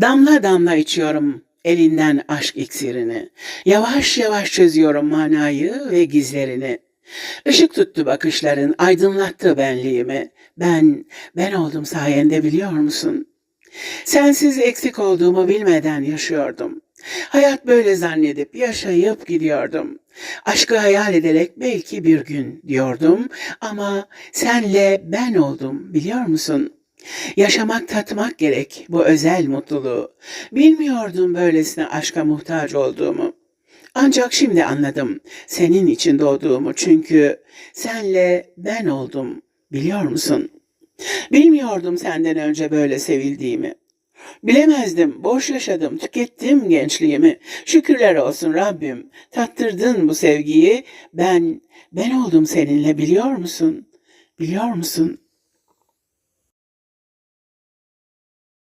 Damla damla içiyorum elinden aşk iksirini. Yavaş yavaş çözüyorum manayı ve gizlerini. Işık tuttu bakışların, aydınlattı benliğimi. Ben, ben oldum sayende biliyor musun? Sensiz eksik olduğumu bilmeden yaşıyordum. Hayat böyle zannedip yaşayıp gidiyordum. Aşkı hayal ederek belki bir gün diyordum ama senle ben oldum biliyor musun? Yaşamak tatmak gerek bu özel mutluluğu. Bilmiyordum böylesine aşka muhtaç olduğumu. Ancak şimdi anladım senin için doğduğumu çünkü senle ben oldum biliyor musun? Bilmiyordum senden önce böyle sevildiğimi. Bilemezdim, boş yaşadım, tükettim gençliğimi. Şükürler olsun Rabbim, tattırdın bu sevgiyi. Ben, ben oldum seninle biliyor musun? Biliyor musun?